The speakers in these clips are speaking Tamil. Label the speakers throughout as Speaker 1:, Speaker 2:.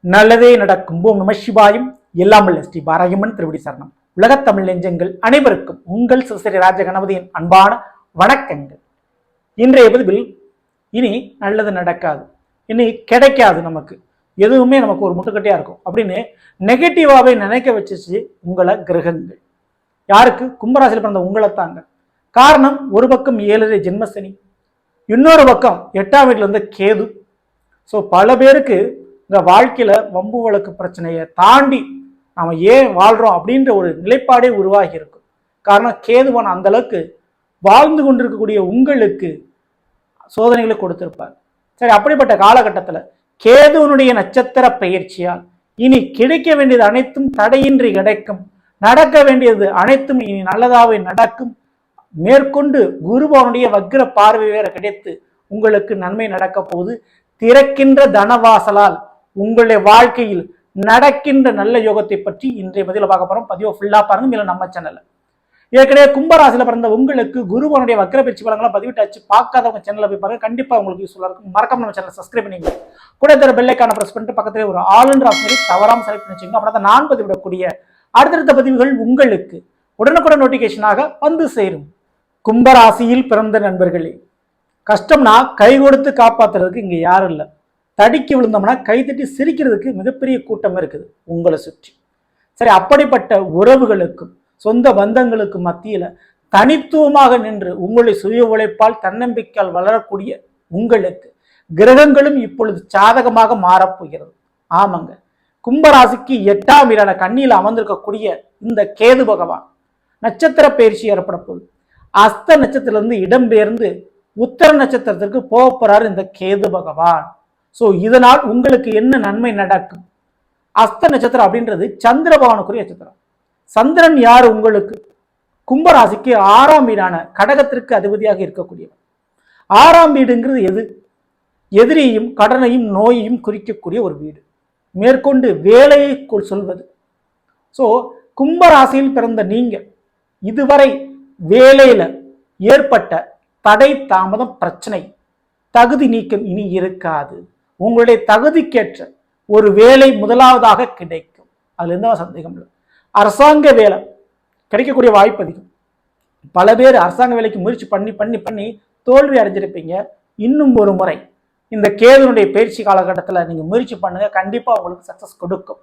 Speaker 1: நல்லதே நடக்கும். ஓம் நம சிவாயும். எல்லாம் உள்ள ஸ்ரீ பாராயம்மன் திருவடி சரணம். உலகத் தமிழ் நெஞ்சங்கள் அனைவருக்கும் உங்கள் சிவசரி ராஜகணபதியின் அன்பான வணக்கங்கள். இன்றைய பதிவில் இனி நல்லது நடக்காது. இனி கிடைக்காது நமக்கு. எதுவுமே நமக்கு ஒரு முட்டுக்கட்டையாக இருக்கும். அப்படின்னு நெகட்டிவாகவே நினைக்க வச்சிச்சு உங்களை கிரகங்கள். யாருக்கு? கும்பராசியில் பிறந்த உங்களை தாங்க. காரணம் ஒரு பக்கம் ஏழரை ஜென்மசனி இன்னொரு பக்கம் எட்டாம் வீட்டில் இருந்த கேது. ஸோ பல பேருக்கு இந்த வாழ்க்கையில் வம்பு வழக்கு பிரச்சனையை தாண்டி நாம் ஏன் வாழ்கிறோம் அப்படின்ற ஒரு நிலைப்பாடே உருவாகி இருக்கும் காரணம் கேதுவான் அந்த அளவுக்கு வாழ்ந்து கொண்டிருக்கக்கூடிய உங்களுக்கு சோதனைகளை கொடுத்திருப்பார். சரி அப்படிப்பட்ட காலகட்டத்தில் கேதுவனுடைய நட்சத்திர பயிற்சியால் இனி கிடைக்க வேண்டியது அனைத்தும் தடையின்றி கிடைக்கும். நடக்க வேண்டியது அனைத்தும் இனி நல்லதாகவே நடக்கும். மேற்கொண்டு குருபவனுடைய வக்ர பார்வை வேற கிடைத்து உங்களுக்கு நன்மை நடக்க போகுது. திறக்கின்ற தனவாசலால் உங்களுடைய வாழ்க்கையில் நடக்கின்ற நல்ல யோகத்தை பற்றி இன்றைய பதில பார்க்க போறோம். பதிவை ஃபுல்லா பாருங்க மேல நம்ம சேனல்ல ஏற்கனவே கும்பராசியில பிறந்த உங்களுக்கு குருவனுடைய வக்கர பயிற்சி பலங்களாம் பதிவிட்டாச்சு. பார்க்காதவங்க சேனல்ல போய் பாருங்க. கண்டிப்பா உங்களுக்கு யூஸ்ஃபுல்லா இருக்கும். மறக்காம நம்ம சேனல் சப்ஸ்கிரைப் பண்ணிங்க கூட தர பெல்லைக்கான பிரஸ் பண்ணிட்டு பக்கத்துல ஒரு ஆளுன்ற ஆப்ஷனை தவறாம செலக்ட் பண்ணி வச்சுங்க அப்படின்னா நான் பதிவிடக்கூடிய அடுத்தடுத்த பதிவுகள் உங்களுக்கு உடனுக்குடன் நோட்டிபிகேஷனாக வந்து சேரும். கும்பராசியில் பிறந்த நண்பர்களே கஷ்டம்னா கை கொடுத்து காப்பாத்துறதுக்கு இங்க யாரும் இல்லை. தடுக்கி விழுந்தோம்னா கைத்தட்டி சிரிக்கிறதுக்கு மிகப்பெரிய கூட்டம் இருக்குது உங்களை சுற்றி. சரி அப்படிப்பட்ட உறவுகளுக்கும் சொந்த பந்தங்களுக்கு மத்தியில் தனித்துவமாக நின்று உங்களுடைய சுய உழைப்பால் தன்னம்பிக்கையால் வளரக்கூடிய உங்களுக்கு கிரகங்களும் இப்பொழுது சாதகமாக மாறப்போகிறது ஆமாங்க. கும்பராசிக்கு எட்டாம் வீடான கண்ணியில் அமர்ந்திருக்கக்கூடிய இந்த கேது பகவான் நட்சத்திர பயிற்சி ஏற்பட போகுது. அஸ்த நட்சத்திரத்திலிருந்து இடம்பெயர்ந்து உத்தர நட்சத்திரத்திற்கு போக போறாரு இந்த கேது பகவான். ஸோ இதனால் உங்களுக்கு என்ன நன்மை நடக்கும்? அஸ்த நட்சத்திரம் அப்படின்றது சந்திரபவனுக்குரிய நட்சத்திரம். சந்திரன் யார் உங்களுக்கு? கும்பராசிக்கு ஆறாம் வீடான கடகத்திற்கு அதிபதியாக இருக்கக்கூடியவர். ஆறாம் வீடுங்கிறது எது? எதிரியையும் கடனையும் நோயையும் குறிக்கக்கூடிய ஒரு வீடு. மேற்கொண்டு வேலையை சொல்வது. ஸோ கும்பராசியில் பிறந்த நீங்க இதுவரை வேலையில ஏற்பட்ட தடை தாமதம் பிரச்சனை தகுதி நீக்கம் இனி இருக்காது. உங்களுடைய தகுதிக்கேற்ற ஒரு வேலை முதலாவதாக கிடைக்கும். அதுல எந்த சந்தேகம் இல்லை. அரசாங்க வேலை கிடைக்கக்கூடிய வாய்ப்பு அதிகம். பல பேர் அரசாங்க வேலைக்கு முயற்சி பண்ணி பண்ணி பண்ணி தோல்வி அடைஞ்சிருப்பீங்க. இன்னும் ஒரு முறை இந்த கேதுனுடைய பயிற்சி காலகட்டத்தில் நீங்கள் முயற்சி பண்ணுங்க. கண்டிப்பாக உங்களுக்கு சக்ஸஸ் கொடுக்கும்.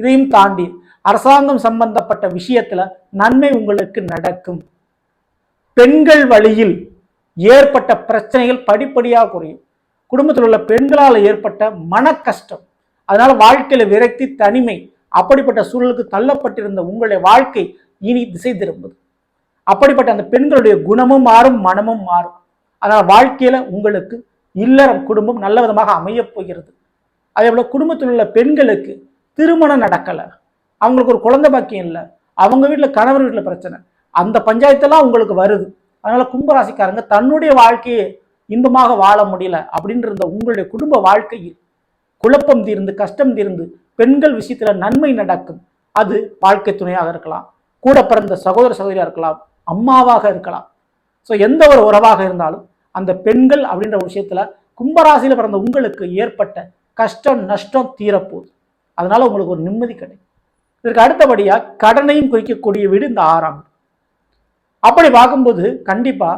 Speaker 1: இதையும் தாண்டி அரசாங்கம் சம்பந்தப்பட்ட விஷயத்தில் நன்மை உங்களுக்கு நடக்கும். பெண்கள் வழியில் ஏற்பட்ட பிரச்சனைகள் படிப்படியாக குறையும். குடும்பத்தில் உள்ள பெண்களால் ஏற்பட்ட மன கஷ்டம் அதனால வாழ்க்கையில விரக்தி தனிமை அப்படிப்பட்ட சூழலுக்கு தள்ளப்பட்டிருந்த உங்களுடைய வாழ்க்கை இனி திசை திரும்புது. அப்படிப்பட்ட அந்த பெண்களுடைய குணமும் மாறும் மனமும் மாறும். அதனால் வாழ்க்கையில் உங்களுக்கு இல்லறம் குடும்பம் நல்ல விதமாக அமையப் போகிறது. அதே போல் குடும்பத்தில் உள்ள பெண்களுக்கு திருமணம் நடக்கலை. அவங்களுக்கு ஒரு குழந்தை பாக்கியம் இல்லை. அவங்க வீட்டில் கணவர் வீட்டில் பிரச்சனை. அந்த பஞ்சாயத்தெல்லாம் உங்களுக்கு வருது. அதனால் கும்பராசிக்காரங்க தன்னுடைய வாழ்க்கையை இன்பமாக வாழ முடியல அப்படின்ற இந்த உங்களுடைய குடும்ப வாழ்க்கையில் குழப்பம் தீர்ந்து கஷ்டம் தீர்ந்து பெண்கள் விஷயத்துல நன்மை நடக்கும். அது வாழ்க்கை துணையாக இருக்கலாம். கூட பிறந்த சகோதர சகோதரியாக இருக்கலாம். அம்மாவாக இருக்கலாம். ஸோ எந்த ஒரு உறவாக இருந்தாலும் அந்த பெண்கள் அப்படின்ற ஒரு விஷயத்துல கும்பராசியில் பிறந்த உங்களுக்கு ஏற்பட்ட கஷ்டம் நஷ்டம் தீரப்போகுது. அதனால் உங்களுக்கு ஒரு நிம்மதி கிடைக்கும். இதற்கு அடுத்தபடியாக கடனையும் குறிக்கக்கூடிய வீடு இந்த ஆறாம் அப்படி பார்க்கும்போது கண்டிப்பா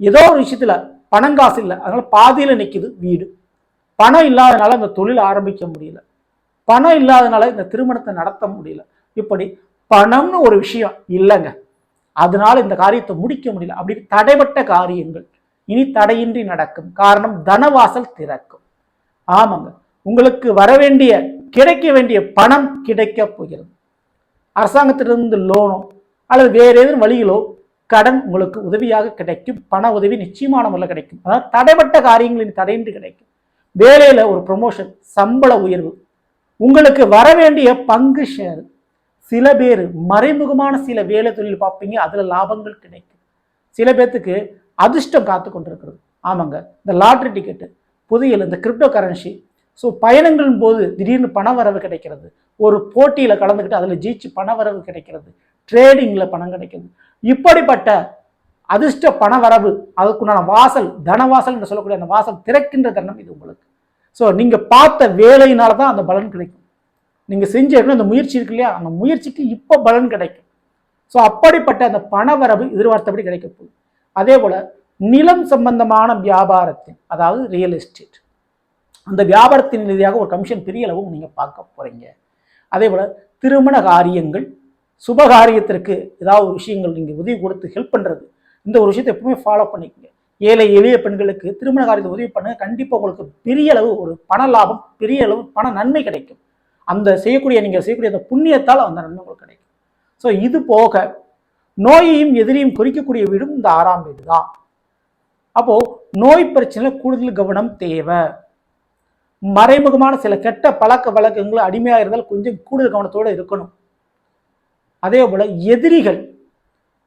Speaker 1: ஏதோ ஒரு விஷயத்துல பணங்காசு இல்லை. அதனால் பாதியில் நிற்கிது வீடு. பணம் இல்லாதனால இந்த தொழில் ஆரம்பிக்க முடியல. பணம் இல்லாதனால இந்த திருமணத்தை நடத்த முடியல. இப்படி பணம்னு ஒரு விஷயம் இல்லைங்க. அதனால இந்த காரியத்தை முடிக்க முடியல. அப்படி தடைப்பட்ட காரியங்கள் இனி தடையின்றி நடக்கும். காரணம் தனவாசல் திறக்கும். ஆமாங்க. உங்களுக்கு வர வேண்டிய கிடைக்க வேண்டிய பணம் கிடைக்க போகிறது. அரசாங்கத்திலிருந்து லோனோ அல்லது வேறு ஏதேனும் வழிகளோ கடன் உங்களுக்கு உதவியாக கிடைக்கும் பண உதவி நிச்சயமான முறையில் கிடைக்கும். அதாவது தடைப்பட்ட காரியங்களின் தடையின்றி கிடைக்கும். வேலையில் ஒரு ப்ரொமோஷன் சம்பள உயர்வு. உங்களுக்கு வர வேண்டிய பங்கு ஷேர் சில பேர் மறைமுகமான சில வேலை தொழில் பார்ப்பீங்க அதில் லாபங்கள் கிடைக்கும். சில பேர்த்துக்கு அதிர்ஷ்டம் காத்து கொண்டிருக்கிறது. ஆமாங்க இந்த லாட்ரி டிக்கெட்டு புதியல் இந்த கிரிப்டோ கரன்சி ஸோ பயணங்களின் போது திடீர்னு பண வரவு கிடைக்கிறது. ஒரு போட்டியில் கலந்துக்கிட்டு அதில் ஜெயிச்சு பண வரவு கிடைக்கிறது ட்ரேடிங்கில் பணம் கிடைக்கிறது. இப்படிப்பட்ட அதிர்ஷ்ட பண வரவு அதுக்குண்டான வாசல் தனவாசல் என்று சொல்லக்கூடிய அந்த வாசல் திறக்கின்ற தருணம் இது உங்களுக்கு. ஸோ நீங்கள் பார்த்த வேலையினால தான் அந்த பலன் கிடைக்கும். நீங்கள் செஞ்ச இடத்துல அந்த முயற்சி இருக்கு இல்லையா? அந்த முயற்சிக்கு இப்போ பலன் கிடைக்கும். ஸோ அப்படிப்பட்ட அந்த பணவரவு எதிர்பார்த்தபடி கிடைக்க போகுது. அதே போல் நிலம் சம்பந்தமான வியாபாரத்தின் அதாவது ரியல் எஸ்டேட் அந்த வியாபாரத்தின் ரீதியாக ஒரு கமிஷன் பெரிய அளவு நீங்கள் பார்க்க போகிறீங்க அதே போல் திருமண காரியங்கள் சுபகாரியத்திற்கு ஏதாவது ஒரு விஷயங்கள் நீங்கள் உதவி கொடுத்து ஹெல்ப் பண்ணுறது இந்த ஒரு விஷயத்தை எப்பவுமே ஃபாலோ பண்ணிக்கங்க. ஏழை எளிய பெண்களுக்கு திருமண காரியத்தை உதவி பண்ணுங்க கண்டிப்பாக உங்களுக்கு பெரிய அளவு ஒரு பண லாபம் பெரிய அளவு பண நன்மை கிடைக்கும். அந்த செய்யக்கூடிய நீங்கள் செய்யக்கூடிய அந்த புண்ணியத்தால் அந்த நன்மை உங்களுக்கு கிடைக்கும். ஸோ இது போக நோயையும் எதிரியும் குறிக்கக்கூடிய வீடும் இந்த ஆறாம் வீடு தான். அப்போது நோய் பிரச்சனையில் கூடுதல் கவனம் தேவை. மறைமுகமான சில கெட்ட பழக்க வழக்கங்கள் அடிமையாக இருந்தால் கொஞ்சம் கூடுதல் கவனத்தோடு இருக்கணும். அதே போல் எதிரிகள்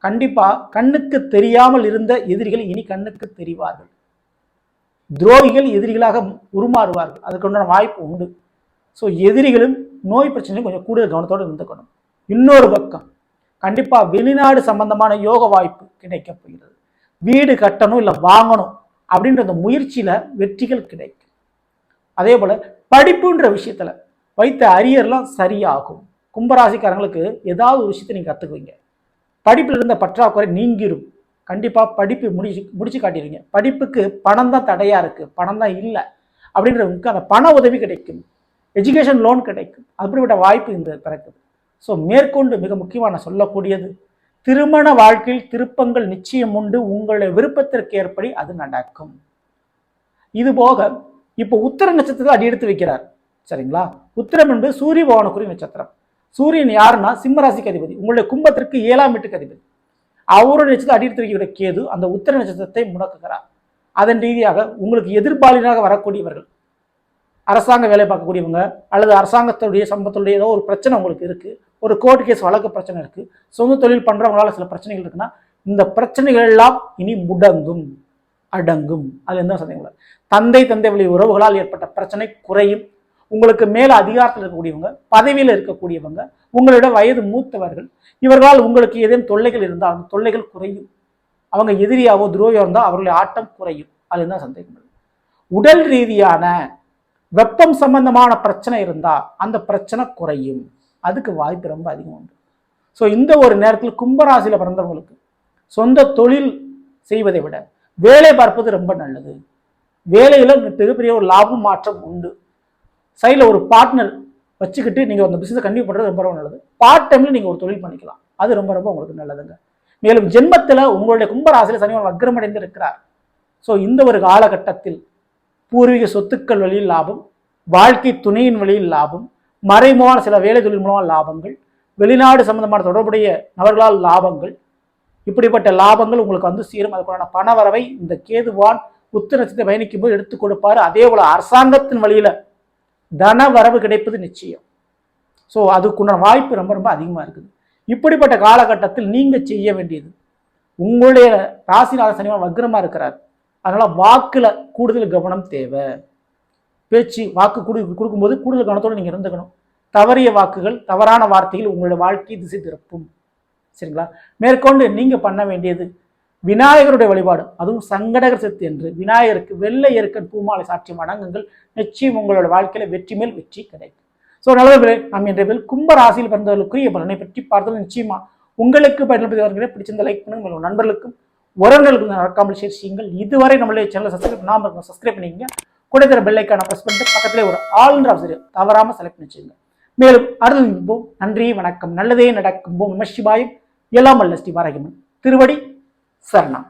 Speaker 1: கண்டிப்பாக கண்ணுக்கு தெரியாமல் இருந்த எதிரிகள் இனி கண்ணுக்கு தெரிவார்கள். துரோகிகள் எதிரிகளாக உருமாறுவார்கள். அதுக்குண்டான வாய்ப்பு உண்டு. ஸோ எதிரிகளும் நோய் பிரச்சனையும் கொஞ்சம் கூடுதல் கவனத்தோடு இருந்துக்கணும். இன்னொரு பக்கம் கண்டிப்பாக வெளிநாடு சம்பந்தமான யோக வாய்ப்பு கிடைக்கப் போகிறது. வீடு கட்டணும் இல்லை வாங்கணும் அப்படின்ற அந்த முயற்சியில் வெற்றிகள் கிடைக்கும். அதே போல் படிப்புன்ற விஷயத்தில் வைத்த அரியர்லாம் சரியாகும். கும்பராசிக்காரங்களுக்கு ஏதாவது ஒரு விஷயத்தை நீங்கள் கற்றுக்குவீங்க படிப்பில் இருந்த பற்றாக்குறை நீங்கிரும். கண்டிப்பாக படிப்பு முடிச்சு முடிச்சு காட்டிடுவீங்க. படிப்புக்கு பணம் தான் தடையாக இருக்குது பணம் தான் இல்லை. அப்படின்றவங்களுக்கு அந்த பண உதவி கிடைக்கும். எஜுகேஷன் லோன் கிடைக்கும். அப்படிப்பட்ட வாய்ப்பு இந்த பிறக்குது. ஸோ மேற்கொண்டு மிக முக்கியமாக நான் சொல்லக்கூடியது திருமண வாழ்க்கையில் திருப்பங்கள் நிச்சயம் உண்டு. உங்களுடைய விருப்பத்திற்கு ஏற்படி அது நடக்கும். இது போக இப்போ உத்தர நட்சத்திரத்தை அடி எடுத்து வைக்கிறார். சரிங்களா? உத்திரம் என்பது சூரிய பவனக்குரிய நட்சத்திரம். சூரியன் யாருன்னா சிம்மராசிக்கு அதிபதி. உங்களுடைய கும்பத்திற்கு ஏழாம் வீட்டுக்கு அதிபதி. அவருடைய நட்சத்திரம் அடி கேது அந்த உத்தர நட்சத்திரத்தை முடக்குகிறார். அதன் ரீதியாக உங்களுக்கு எதிர்பாலினாக வரக்கூடியவர்கள் அரசாங்க வேலை பார்க்கக்கூடியவங்க அல்லது அரசாங்கத்துடைய சம்பளத்துடைய ஏதோ ஒரு பிரச்சனை உங்களுக்கு இருக்குது ஒரு கோர்ட் கேஸ் வழக்கு பிரச்சனை இருக்குது சொந்த தொழில் பண்ணுறவங்களால சில பிரச்சனைகள் இருக்குன்னா இந்த பிரச்சனைகள் எல்லாம் இனி முடங்கும் அடங்கும். அது எந்த சந்தேகம் தந்தை தந்தை வழி உறவுகளால் ஏற்பட்ட பிரச்சனை குறையும். உங்களுக்கு மேல அதிகாரத்தில் இருக்கக்கூடியவங்க பதவியில் இருக்கக்கூடியவங்க உங்களோட வயது மூத்தவர்கள் இவர்களால் உங்களுக்கு ஏதேனும் தொல்லைகள் இருந்தால் அந்த தொல்லைகள் குறையும். அவங்க எதிரியாவோ துரோகியோ இருந்தால் அவர்களுடைய ஆட்டம் குறையும். அதுதான் சந்தேகம் உடல் ரீதியான வெப்பம் சம்பந்தமான பிரச்சனை இருந்தால் அந்த பிரச்சனை குறையும். அதுக்கு வாய்ப்பு ரொம்ப அதிகம் உண்டு. ஸோ இந்த ஒரு நேரத்தில் கும்பராசியில் பிறந்தவங்களுக்கு சொந்த தொழில் செய்வதை விட வேலை பார்ப்பது ரொம்ப நல்லது. வேலையில் மிகப்பெரிய ஒரு லாபம் மாற்றம் உண்டு. சைடில் ஒரு பார்ட்னர் வச்சுக்கிட்டு நீங்கள் அந்த பிசினஸ் கண்டினியூ பண்ணுறது ரொம்ப ரொம்ப நல்லது. பார்ட் டைமில் நீங்கள் ஒரு தொழில் பண்ணிக்கலாம். அது ரொம்ப ரொம்ப உங்களுக்கு நல்லதுங்க. மேலும் ஜென்மத்தில் உங்களுடைய கும்பராசியில் சனிவன் வக்ரமடைந்து இருக்கிறார். ஸோ இந்த ஒரு காலகட்டத்தில் பூர்வீக சொத்துக்கள் வழியில் லாபம் வாழ்க்கை துணையின் வழியில் லாபம் மறைமுகமான சில வேலை தொழில் மூலமாக லாபங்கள் வெளிநாடு சம்பந்தமான தொடர்புடைய நபர்களால் லாபங்கள் இப்படிப்பட்ட லாபங்கள் உங்களுக்கு வந்து சேரும். அதுக்கான பணவரவை இந்த கேதுவான் உத்து நட்சத்திரம் பயணிக்கும் போது எடுத்துக் கொடுப்பாரு. அதே போல அரசாங்கத்தின் வழியில தன வரவு கிடைப்பது நிச்சயம். ஸோ அதுக்குண்டான வாய்ப்பு ரொம்ப ரொம்ப அதிகமாக இருக்குது. இப்படிப்பட்ட காலகட்டத்தில் நீங்கள் செய்ய வேண்டியது உங்களுடைய ராசிநாத சனிமா வக்ரமாக இருக்கிறார். அதனால் வாக்கில் கூடுதல் கவனம் தேவை. பேச்சு வாக்கு கொடு கொடுக்கும்போது கூடுதல் கவனத்தோடு நீங்கள் இருந்துக்கணும். தவறிய வாக்குகள் தவறான வார்த்தைகள் உங்களுடைய வாழ்க்கை திசை திருப்பும். சரிங்களா? மேற்கொண்டு நீங்கள் பண்ண வேண்டியது விநாயகருடைய வழிபாடு அதுவும் சங்கடகர் சக்தி என்று. விநாயகருக்கு வெள்ளை எருக்கன் பூமாலை சாற்றி வணங்குங்கள். நிச்சயம் உங்களோட வாழ்க்கையில வெற்றி மேல் வெற்றி கிடைக்கும். ஸோ நல்லவர்களே நாம் இன்றைய பேர் கும்ப ராசியில் பிறந்தவர்களுக்குரிய பலனை பற்றி பார்த்தது நிச்சயமா உங்களுக்கு பயன்படுத்தி பிடிச்சிருந்த லைக் பண்ணுங்க. உங்கள் நண்பர்களுக்கும் உறவினர்களுக்கும் நடக்காமல் ஷேர் செய்யுங்கள். இதுவரை நம்மளுடைய சேனலை சப்ஸ்கிரைப் நாம இருக்கும் சப்ஸ்கிரைப் பண்ணிக்கங்க. கூட தர பெல்லைக்கான ப்ரெஸ் பண்ணிட்டு பக்கத்திலே ஒரு ஆளுன்ற ஆசிரியர் தவறாமல் செலக்ட் பண்ணிச்சுங்க மேலும் அடுத்தது நிற்போம் நன்றி வணக்கம். நல்லதே நடக்கும். போம் நம சிவாயம். எல்லாம் அல்ல ஸ்ரீ வாரகிமன் திருவடி സ്വർണം